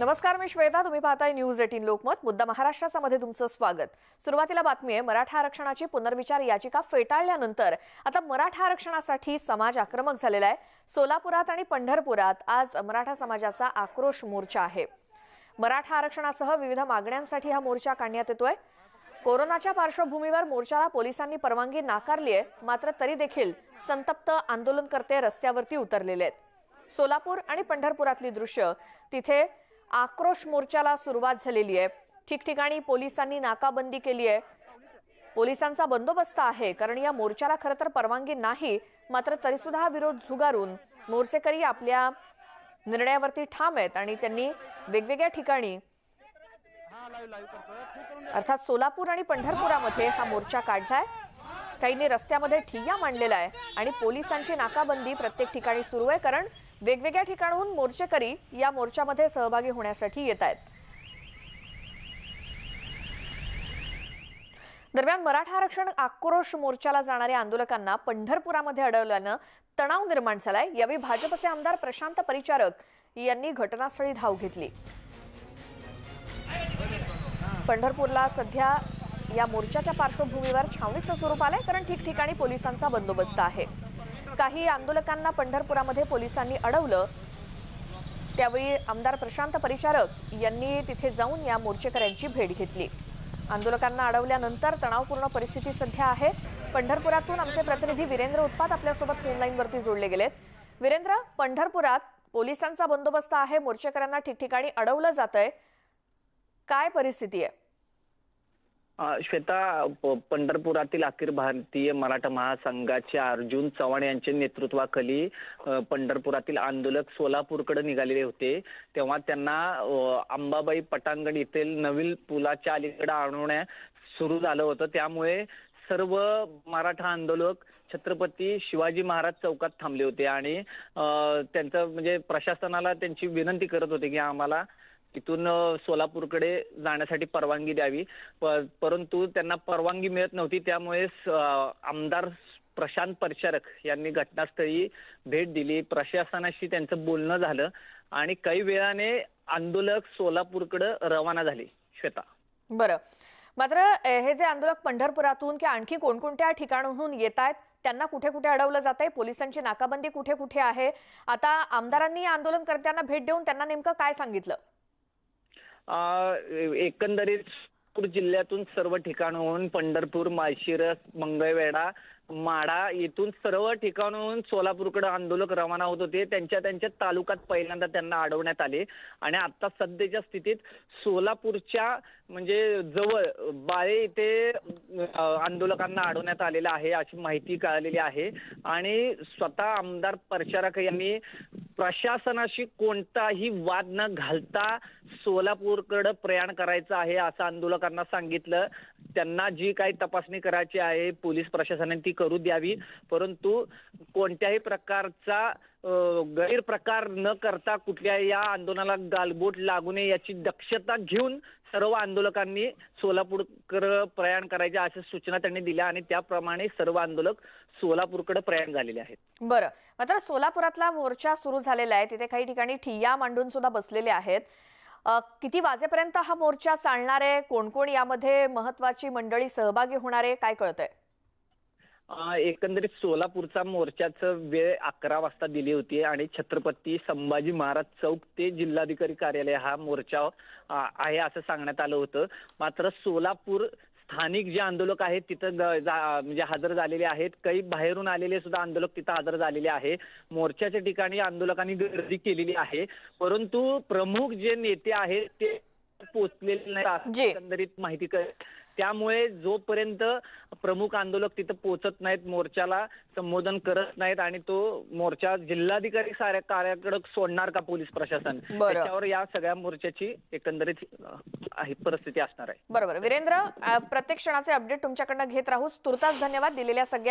नमस्कार मी श्वेता. तुम्ही पाहताय न्यूज एटीन लोकमत. मुद्दा महाराष्ट्राचा मध्ये तुमचं स्वागत. सुरुवातीला बातमी आहे मराठा आरक्षणाची पुनर्विचार याचिका फेटाळल्यानंतर आता मराठा आरक्षणासाठी समाज आक्रमक झालेला आहे. सोलापुरात आणि पंढरपुरात आज मराठा समाजाचा आक्रोश मोर्चा आहे. मराठा आरक्षणासह विविध मागण्यांसाठी हा मोर्चा काढण्यात येतोय. कोरोनाच्या पार्श्वभूमीवर मोर्चाला पोलिसांनी परवानगी नाकारली आहे. मात्र तरी देखील संतप्त आंदोलनकर्ते रस्त्यावरती उतरलेले आहेत. सोलापूर आणि पंढरपुरातली दृश्य तिथे आक्रोश मोर्चाला सुरुवात झालेली आहे. ठिकठिकाणी पोलिसांनी नाकाबंदी केली आहे. पोलिसांचा बंदोबस्त आहे कारण या मोर्चाला खरं तर परवानगी नाही मात्र तरीसुद्धा हा विरोध झुगारून मोर्चेकरी आपल्या निर्णयावरती ठाम आहेत आणि त्यांनी वेगवेगळ्या ठिकाणी अर्थात सोलापूर आणि पंढरपुरामध्ये हा मोर्चा काढलाय. काहींनी रस्त्यामध्ये ठिय्या मांडलेला आहे आणि पोलिसांची नाकाबंदी प्रत्येक ठिकाणी सुरू आहे कारण वेगवेगळ्या ठिकाणहून मोर्चेकरी या मोर्चामध्ये सहभागी होण्यासाठी येत आहेत. दरम्यान मराठा आरक्षण आक्रोश मोर्चाला जाणाऱ्या आंदोलकांना पंढरपुरामध्ये अडवल्यानं तणाव निर्माण झालाय. यावेळी भाजपचे आमदार प्रशांत परिचारक यांनी घटनास्थळी धाव घेतली. पंढरपूरला सध्या या मोर्चाच्या पार्श्वभूमीवर छावणीचं स्वरूप आलंय कारण ठिकठिकाणी पोलिसांचा बंदोबस्त आहे. काही आंदोलकांना पंढरपुरामध्ये पोलिसांनी अडवलं. त्यावेळी आमदार प्रशांत परिचारक यांनी तिथे जाऊन या मोर्चेकऱ्यांची भेट घेतली. आंदोलकांना अडवल्यानंतर तणावपूर्ण परिस्थिती सध्या आहे. पंढरपुरातून आमचे प्रतिनिधी वीरेंद्र उत्पात आपल्यासोबत फोनलाईनवरती जोडले गेलेत. वीरेंद्र पंढरपुरात पोलिसांचा बंदोबस्त आहे मोर्चेकऱ्यांना ठिकठिकाणी अडवलं जात आहे काय परिस्थिती आहे? श्वेता प- पंढरपुरातील अखिल भारतीय मराठा महासंघाचे अर्जुन चव्हाण यांच्या नेतृत्वाखाली पंढरपुरातील आंदोलक सोलापूरकडे निघालेले होते. तेव्हा त्यांना अंबाबाई पटांगण येथील नवीन पुलाच्या अलीकडे आणवण्या सुरू झालं होतं. त्यामुळे सर्व मराठा आंदोलक छत्रपती शिवाजी महाराज चौकात थांबले होते आणि त्यांचं म्हणजे प्रशासनाला त्यांची विनंती करत होते की आम्हाला तिथून सोलापूरकडे जाण्यासाठी परवानगी द्यावी. परंतु त्यांना परवानगी मिळत नव्हती. त्यामुळे आमदार प्रशांत परिचारक यांनी घटनास्थळी भेट दिली. प्रशासनाशी त्यांचं बोलणं झालं आणि काही वेळाने आंदोलक सोलापूरकडे रवाना झाले. श्वेता. बरं. मात्र हे जे आंदोलक पंढरपुरातून किंवा आणखी कोणकोणत्या ठिकाणाहून येत आहेत त्यांना कुठे कुठे अडवलं जात आहे पोलिसांची नाकाबंदी कुठे कुठे आहे? आता आमदारांनी आंदोलन आंदोलनकर्त्यांना भेट देऊन त्यांना नेमकं काय सांगितलं? एकंदरीत जिल्ह्यातून सर्व ठिकाणहून पंढरपूर माळशिरस मंगळवेढा माडा येथून सर्व ठिकाणहून सोलापूरकडे आंदोलक रवाना होत होते. त्यांच्या त्यांच्या तालुक्यात पहिल्यांदा त्यांना अडवण्यात आले. आणि आता सध्याच्या स्थितीत सोलापूरच्या म्हणजे जवळ बाळे इथे आंदोलकांना अडवण्यात आलेलं आहे अशी माहिती कळालेली आहे. आणि स्वतः आमदार प्रचारक यांनी प्रशासनाशी कोणताही वाद न घालता सोलापूरकडे प्रयाण करायचं आहे असं आंदोलकांना सांगितलं. त्यांना जी काही तपासणी करायची आहे पोलीस प्रशासनाने ती करू द्यावी. परंतु कोणत्याही प्रकारचा गैरप्रकार न करता कुठल्या या आंदोलनाला गालबोट लागू नये याची दक्षता घेऊन सर्व आंदोलकांनी सोलापूरकडे प्रयाण करायचे अशा सूचना त्यांनी दिल्या आणि त्याप्रमाणे सर्व आंदोलक सोलापूरकडे प्रयाण झालेले आहेत. बरं. मात्र सोलापुरातला मोर्चा सुरू झालेला आहे. तिथे काही ठिकाणी ठिय्या मांडून सुद्धा बसलेले आहेत. किती वाजेपर्यंत हा मोर्चा चालणार आहे? कोण कोण यामध्ये महत्वाची मंडळी सहभागी होणार आहे? काय कळतंय? एकंदरीत सोलापूरचा मोर्चाचं वेळ अकरा वाजता दिली होती आणि छत्रपती संभाजी महाराज चौक ते जिल्हाधिकारी कार्यालय हा मोर्चा आहे असं सांगण्यात आलं होतं. मात्र सोलापूर स्थानिक जे आंदोलक आहेत तिथं म्हणजे हजर झालेले आहेत. काही बाहेरून आलेले सुद्धा आंदोलक तिथं हजर झालेले आहे. मोर्चाच्या ठिकाणी आंदोलकांनी गर्दी केलेली आहे. परंतु प्रमुख जे नेते आहेत ते पोचलेले नाही. एकंदरीत माहिती त्यामुळे जोपर्यंत प्रमुख आंदोलक तिथं पोहोचत नाहीत मोर्चाला संबोधन करत नाहीत आणि तो मोर्चा जिल्हाधिकारी साऱ्या कार्याकडे सोडणार का पोलीस प्रशासन. त्याच्यावर या सगळ्या मोर्चाची एकंदरीत परिस्थिती असणार आहे. बरोबर. वीरेंद्र प्रत्येक क्षणाचे अपडेट तुमच्याकडनं घेत राहूस तुर्तास धन्यवाद दिलेल्या सगळ्या.